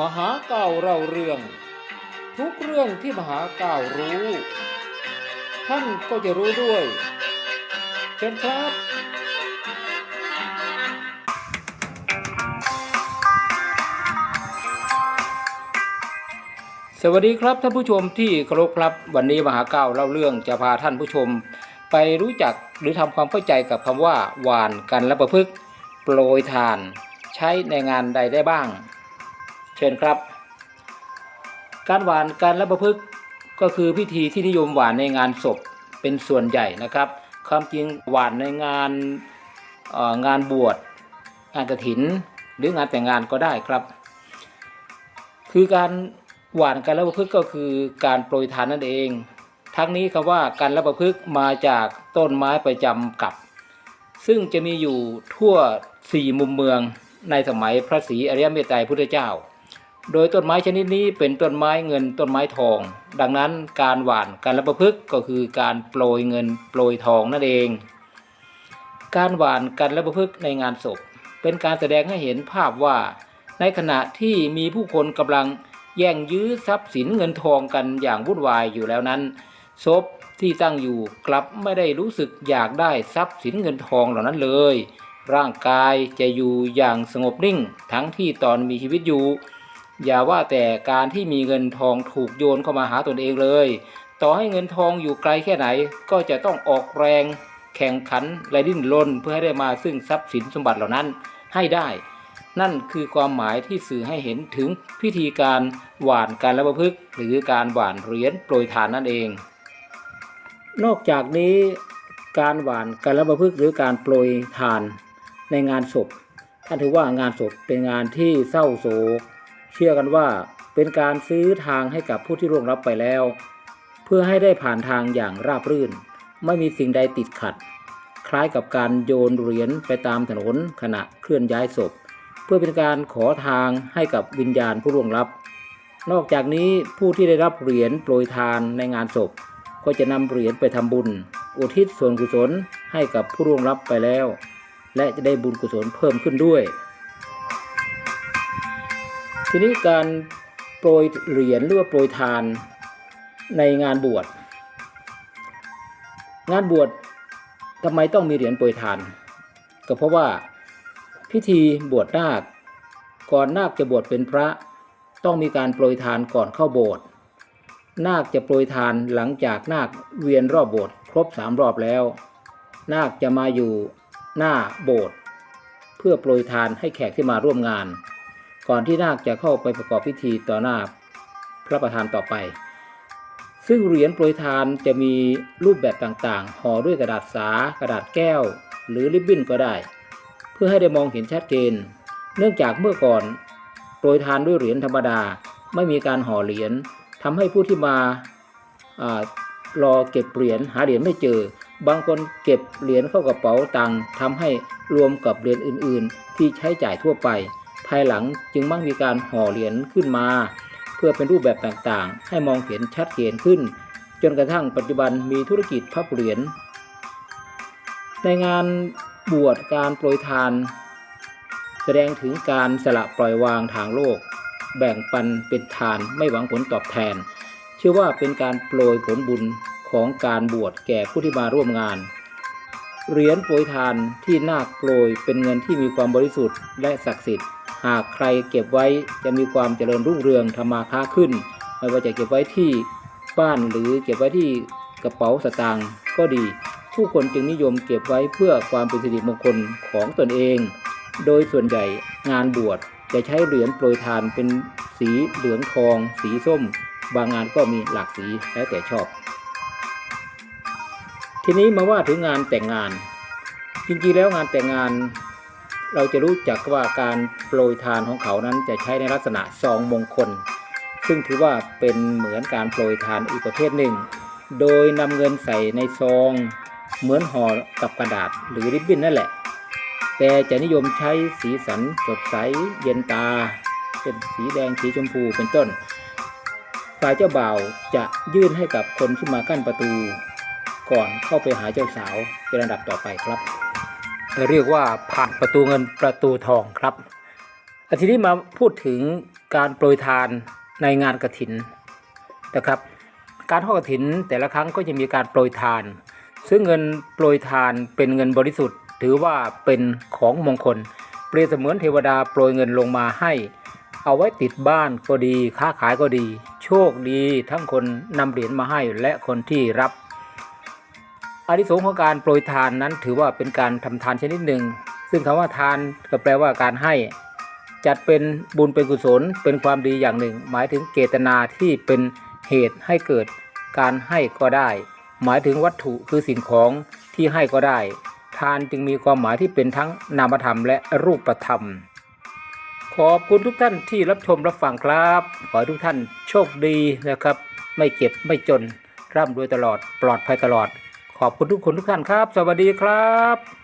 มหาเก่าเราเรื่อง ทุกเรื่องที่มหาเก่ารู้ ท่านก็จะรู้ด้วย เชิญครับสวัสดีครับท่านผู้ชมที่เคารพครับ วันนี้มหาเก้าเล่าเรื่องจะพาท่านผู้ชม ไปรู้จักหรือทำความเข้าใจกับคำว่าหวานกันและประพฤกษ์โปรยทาน ใช้ในงานใดได้บ้าง เชิญครับ การหวานกันและประพฤกษ์ก็คือพิธีที่นิยมหวานในงานศพเป็นส่วนใหญ่นะครับความจริงหวานในงานงานบวชงานกระถิน หรืองานแต่งงานก็ได้ครับ คือการหวานกันและประพฤกษ์ก็คือการโปรยทานนั่นเอง ทั้งนี้คำว่ากันและประพฤกษ์มาจากต้นไม้ประจำกับ ซึ่งจะมีอยู่ทั่วสี่มุมเมืองในสมัยพระศรีอริยเมตไตรพุทธเจ้า โดยต้นไม้ชนิดนี้เป็นต้นไม้เงินต้นไม้ทอง ดังนั้นการหว่านการละประพฤกษ์ก็คือการโปรยเงินโปรยทองนั่นเอง การหว่านกันละประพฤกษ์ในงานศพ เป็นการแสดงให้เห็นภาพว่า ในขณะที่มีผู้คนกำลังแย่งยื้อทรัพย์สินเงินทองกันอย่างวุ่นวายอยู่แล้วนั้นศพที่ตั้งอยู่กลับไม่ได้รู้สึกอยากได้ทรัพย์สินเงินทองเหล่านั้นเลย ร่างกายจะอยู่อย่างสงบนิ่ง ทั้งที่ตอนมีชีวิตอยู่ อย่าว่าแต่การที่มีเงินทองถูกโยนเข้ามาหาตนเองเลย ต่อให้เงินทองอยู่ไกลแค่ไหน ก็จะต้องออกแรงแข่งขันและดิ้นรนเพื่อให้ได้มาซึ่งทรัพย์สินสมบัติเหล่านั้นให้ได้ นั่นคือความหมายที่สื่อให้เห็นถึงพิธีการหว่านการละประพฤกหรือการหว่านเหรียญโปรยทานนั่นเอง นอกจากนี้การหว่านการละประพฤกหรือการโปรยทานในงานศพท่านถือว่างานศพเป็นงานที่เศร้าโศก เชื่อกันว่าเป็นการซื้อทางให้กับผู้ที่ร่วงรับไปแล้ว เพื่อให้ได้ผ่านทางอย่างราบรื่น ไม่มีสิ่งใดติดขัด คล้ายกับการโยนเหรียญไปตามถนนขณะเคลื่อนย้ายศพ เพื่อเป็นการขอทางให้กับวิญญาณผู้ร่วงลับ นอกจากนี้ผู้ที่ได้รับเหรียญโปรยทานในงานศพ ก็จะนำเหรียญไปทำบุญ อุทิศส่วนกุศลให้กับผู้ร่วงลับไปแล้ว และจะได้บุญกุศลเพิ่มขึ้นด้วย ทีนี้การโปรยเหรียญหรือว่าโปรยทานในงานบวช งานบวชทำไมต้องมีเหรียญโปรยทาน ก็เพราะว่าพิธีบวชนาคก่อนนาคจะบวชเป็นพระ ต้องมีการโปรยทานก่อนเข้าโบสถ์นาคจะโปรยทานหลังจากนาคเวียนรอบโบสถ์ครบสามรอบแล้ว นาคจะมาอยู่หน้าโบสถ์เพื่อโปรยทานให้แขกที่มาร่วมงาน ก่อนที่นาคจะเข้าไปประกอบพิธีต่อหน้าพระประธานต่อไป ซึ่งเหรียญโปรยทานจะมีรูปแบบต่างๆห่อด้วยกระดาษสากระดาษแก้ว หรือริบบิ้นก็ได้ เพื่อให้ได้มองเห็นชัดเจน เนื่องจากเมื่อก่อนโปรยทานด้วยเหรียญธรรมดาไม่มีการห่อเหรียญทำให้ผู้ที่มาอารอเก็บเหรียญหาเหรียญไม่เจอ บางคนเก็บเหรียญเข้ากระเป๋าตังค์ทำให้รวมกับเหรียญอื่น ๆ ที่ใช้จ่ายทั่วไป ภายหลังจึงมักมีการห่อเหรียญขึ้นมา เพื่อเป็นรูปแบบต่างๆ ให้มองเห็นชัดเจนขึ้น จนกระทั่งปัจจุบันมีธุรกิจพับเหรียญในงานบวชการโปรยทาน แสดงถึงการสละปล่อยวางทางโลก แบ่งปันเป็นทานไม่หวังผลตอบแทน เชื่อว่าเป็นการโปรยผลบุญของการบวชแก่ผู้ที่มาร่วมงาน เหรียญโปรยทานที่นาคโปรยเป็นเงินที่มีความบริสุทธิ์และศักดิ์สิทธิ์ หากใครเก็บไว้จะมีความเจริญรุ่งเรืองทำมาค้าขึ้น ไม่ว่าจะเก็บไว้ที่บ้านหรือเก็บไว้ที่กระเป๋าสตางค์ก็ดี ผู้คนจึงนิยมเก็บไว้เพื่อความเป็นสิริมงคลของตนเอง โดยส่วนใหญ่งานบวชจะใช้เหรียญโปรยทานเป็นสีเหลืองทอง สีส้ม บางงานก็มีหลากสีแล้วแต่ชอบ ทีนี้มาว่าถึงงานแต่งงาน จริงๆแล้วงานแต่งงาน เราจะรู้จักว่าการโปรยทานของเขานั้นจะใช้ในลักษณะซองมงคล ซึ่งถือว่าเป็นเหมือนการโปรยทานอีกประเภทหนึ่ง โดยนำเงินใส่ในซองเหมือนห่อกับกระดาษหรือริบบิ้นนั่นแหละ แต่จะนิยมใช้สีสันสดใสเย็นตา เป็นสีแดงสีชมพูเป็นต้น ฝ่ายเจ้าบ่าวจะยื่นให้กับคนที่มากั้นประตู ก่อนเข้าไปหาเจ้าสาวเป็นระดับต่อไปครับ เรียกว่าผ่านประตูเงินประตูทองครับอาทีนี้มาพูดถึงการโปรยทานในงานกระถินนะครับ การทอดกระถินแต่ละครั้งก็จะมีการโปรยทาน ซึ่งเงินโปรยทานเป็นเงินบริสุทธิ์ ถือว่าเป็นของมงคล เปรียบเสมือนเทวดาโปรยเงินลงมาให้ เอาไว้ติดบ้านก็ดีค้าขายก็ดี โชคดีทั้งคนนำเหรียญมาให้และคนที่รับ อานิสงส์ของการโปรยทานนั้นถือว่าเป็นการทำทานชนิดหนึ่ง ซึ่งคำว่าทานก็แปลว่าการให้ จัดเป็นบุญเป็นกุศล เป็นความดีอย่างหนึ่ง หมายถึงเจตนาที่เป็นเหตุให้เกิดการให้ก็ได้ หมายถึงวัตถุคือสิ่งของที่ให้ก็ได้ ทานจึงมีความหมายที่เป็นทั้งนามธรรมและรูปธรรม ขอบคุณทุกท่านที่รับชมรับฟังครับ ขอให้ทุกท่านโชคดีนะครับ ไม่เจ็บไม่จนร่ำรวยตลอดปลอดภัยตลอด ขอบคุณทุกคนทุกท่านครับ สวัสดีครับ